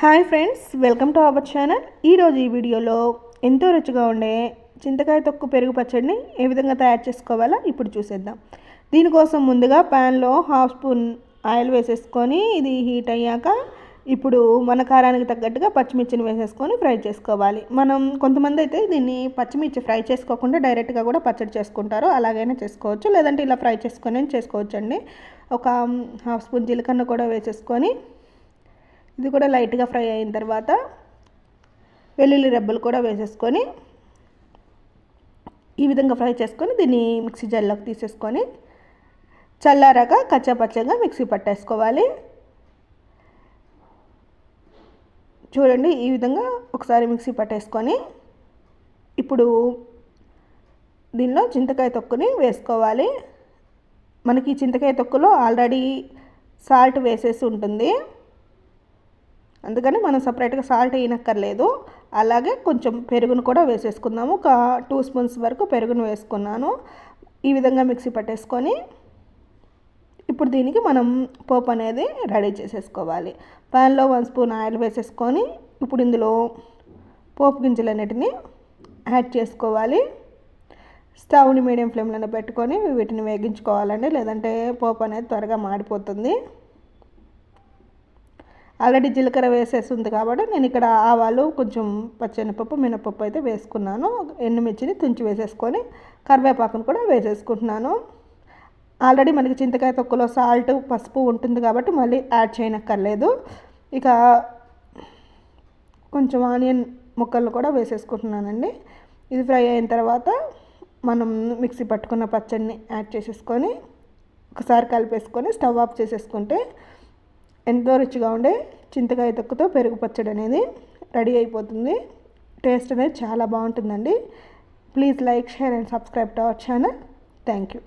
Hi friends welcome to our channel. ఈరోజు ఈ వీడియోలో ఎంతో రుచిగా ఉండే చింతకాయ తొక్కు పెరుగు పచ్చడిని ఏ విధంగా తయారు చేసుకోవాలో ఇప్పుడు చూసేద్దాం. దీనికోసం ముందుగా ప్యాన్లో హాఫ్ స్పూన్ ఆయిల్ వేసేసుకొని ఇది హీట్ అయ్యాక ఇప్పుడు మన కారానికి తగ్గట్టుగా పచ్చిమిర్చిని వేసేసుకొని ఫ్రై చేసుకోవాలి. మనం కొంతమంది అయితే దీన్ని పచ్చిమిర్చి ఫ్రై చేసుకోకుండా డైరెక్ట్గా కూడా పచ్చడి చేసుకుంటారు. అలాగైనా చేసుకోవచ్చు. లేదంటే ఇలా ఫ్రై చేసుకొని చేసుకోవచ్చండి. ఒక హాఫ్ స్పూన్ జీలకర్ర కూడా వేసేసుకొని ఇది కూడా లైట్గా ఫ్రై అయిన తర్వాత వెల్లుల్లి రెబ్బలు కూడా వేసేసుకొని ఈ విధంగా ఫ్రై చేసుకొని దీన్ని మిక్సీ జార్లోకి తీసేసుకొని చల్లారాక కచ్చాపచ్చగా మిక్సీ పట్టేసుకోవాలి. చూడండి ఈ విధంగా ఒకసారి మిక్సీ పట్టేసుకొని ఇప్పుడు దీనిలో చింతకాయ తొక్కుని వేసుకోవాలి. మనకి చింతకాయ తొక్కులో ఆల్రెడీ సాల్ట్ వేసేసి ఉంటుంది. అందుకని మనం సపరేట్గా సాల్ట్ వేయనక్కర్లేదు అలాగే కొంచెం పెరుగును కూడా వేసేసుకుందాము. ఒక టూ స్పూన్స్ వరకు పెరుగును వేసుకున్నాను. ఈ విధంగా మిక్సీ పట్టేసుకొని ఇప్పుడు దీనికి మనం పోపు అనేది రెడీ చేసేసుకోవాలి. ప్యాన్లో వన్ స్పూన్ ఆయిల్ వేసేసుకొని ఇప్పుడు ఇందులో పోపు గింజలన్నిటిని యాడ్ చేసుకోవాలి. స్టవ్ని మీడియం ఫ్లేమ్లో పెట్టుకొని వీటిని వేగించుకోవాలండి. లేదంటే పోపు అనేది త్వరగా మాడిపోతుంది. ఆల్రెడీ జీలకర్ర వేసేస్తుంది కాబట్టి నేను ఇక్కడ ఆవాలు కొంచెం పచ్చెనపప్పు మినపప్పు అయితే వేసుకున్నాను. ఎండుమిర్చిని తుంచి వేసేసుకొని కరివేపాకును కూడా వేసేసుకుంటున్నాను. ఆల్రెడీ మనకి చింతకాయ తొక్కులో సాల్ట్ పసుపు ఉంటుంది కాబట్టి మళ్ళీ యాడ్ చేయనక్కర్లేదు. ఇక కొంచెం ఆనియన్ ముక్కలు కూడా వేసేసుకుంటున్నానండి. ఇది ఫ్రై అయిన తర్వాత మనం మిక్సీ పట్టుకున్న పచ్చడిని యాడ్ చేసేసుకొని ఒకసారి కలిపేసుకొని స్టవ్ ఆఫ్ చేసేసుకుంటే ఎంతో రుచిగా ఉండే చింతకాయ తొక్కుతో పెరుగు పచ్చడి అనేది రెడీ అయిపోతుంది. టేస్ట్ అనేది చాలా బాగుంటుందండి. Please like share and subscribe to our channel. Thank you.